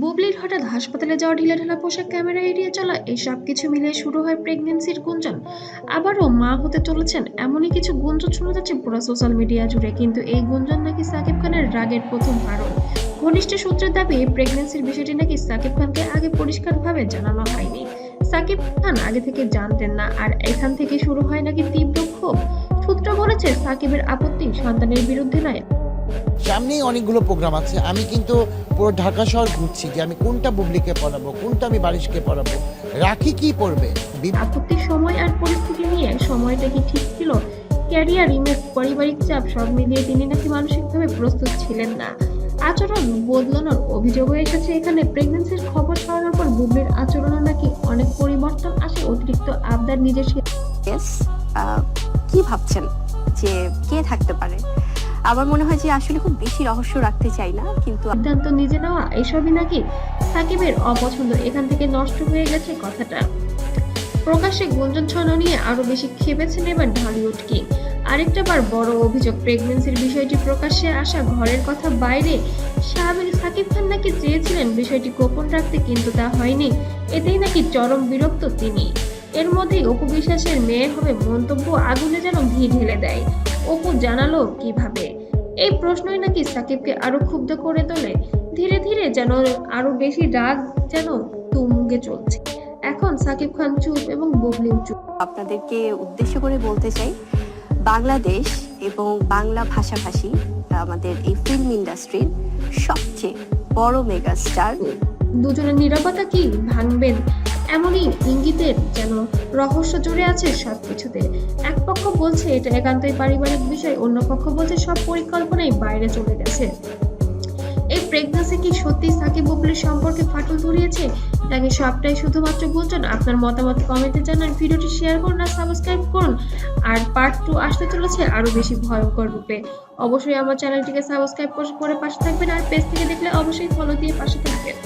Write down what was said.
বুবলির হঠাৎ হাসপাতালে যাওয়া ঢিলেঢালা পোশাক, ক্যামেরা এড়িয়ে চলা, এই সব কিছু মিলিয়ে শুরু হয় প্রেগনেন্সির গুঞ্জন। আবারও মা হতে চলেছেন এমনই কিছু গুঞ্জন শোনা যাচ্ছে পুরো সোশ্যাল মিডিয়া জুড়ে, কিন্তু এই গুঞ্জন নাকি সাকিব খানের রাগের প্রথম কারণ ঘনিষ্ঠ সূত্রের দাবি প্রেগনেন্সির বিষয়টি নাকি সাকিব খানকে আগে পরিষ্কারভাবে জানানো হয়নি। সাকিব খান আগে থেকে জানতেন না, আর এখান থেকে শুরু হয় নাকি তীব্র ক্ষোভ। সূত্র বলেছে, সাকিবের আপত্তি সন্তানের বিরুদ্ধে নয়। সামনেই অনেকগুলো প্রোগ্রাম আছে। আমি কিন্তু পুরো ঢাকা শহর ঘুরছি যে আমি কোনটা বুবলিকে পড়াবো কোনটা আমি বারিশকে পড়াবো রাখি কি পড়বে? আপত্তির সময় আর পরিস্থিতি নিয়ে সময়টা কি ঠিক ছিল? ক্যারিয়ার ইমেজ পারিবারিক চাপ সব মিলিয়ে তিনি নাকি মানসিকভাবে প্রস্তুত ছিলেন না। আচরণ বদলানোর অভিযোগও এসেছে এখানে। প্রেগন্যান্সির খবর ছড়ানোর পর বুবলির আচরণে নাকি অনেক পরিবর্তন আসে অতিরিক্ত আবদার নিজের কি ভাবছেন যে কে থাকতে পারে? আমার মনে হয় যে আসলে খুব বেশি রহস্য রাখতে চাই না, কিন্তু সিদ্ধান্ত নিজে নেওয়া, এসবই নাকি সাকিবের অপছন্দ? এখান থেকে নষ্ট হয়ে গেছে কথাটা। প্রকাশ্যে গুঞ্জন ছড়ানো নিয়ে আরও বেশি খেপেছেন এবার ঢালিউড কিং? আরেকটা বার বড় অভিযোগ, প্রেগনেন্সির বিষয়টি প্রকাশ্যে আসা ঘরের কথা বাইরে। সাবির সাকিব খান নাকি চেয়েছিলেন বিষয়টি গোপন রাখতে, কিন্তু তা হয়নি। এতেই নাকি চরম বিরক্ত তিনি। এর মধ্যেই অপু বিশ্বাসের মেয়ে হবে মন্তব্য আগুনে যেন ঘি ঢেলে দেয়। অপু জানালো কীভাবে? এই প্রশ্নই নাকি সাকিবকে আরও ক্ষুব্ধ করে তোলে। ধীরে ধীরে যেন আরও বেশি রাগ যেন তুঙ্গে চলছে। এখন সাকিব খান চুপ এবং বুবলিও চুপ। আপনাদেরকে উদ্দেশ্য করে বলতে চাই বাংলাদেশ এবং বাংলা ভাষাভাষী আমাদের এই ফিল্ম ইন্ডাস্ট্রির সবচেয়ে বড় মেগা স্টার দুজনের নিরাপত্তা কি ভাঙবেন? এমনই ইঙ্গিতের যেন রহস্য জুড়ে আছে সব কিছুতে এক পক্ষ বলছে এটা একান্তই পারিবারিক বিষয়, অন্য পক্ষ বলছে সব পরিকল্পনাই বাইরে চলে গেছে। এই প্রেগন্যান্সি কি সত্যি সাকিব বুবলির সম্পর্কে ফাটল ধরিয়েছে? নাকি সবটাই শুধুমাত্র গুঞ্জন আপনার মতামত কমেন্টে জানান, ভিডিওটি শেয়ার করুন আর সাবস্ক্রাইব করুন। আর পার্ট টু আসতে চলেছে আরও বেশি ভয়ঙ্কর রূপে। অবশ্যই আমার চ্যানেলটিকে সাবস্ক্রাইব করে পাশে থাকবেন আর পেজ থেকে দেখলে অবশ্যই ফলো দিয়ে পাশে থাকবেন।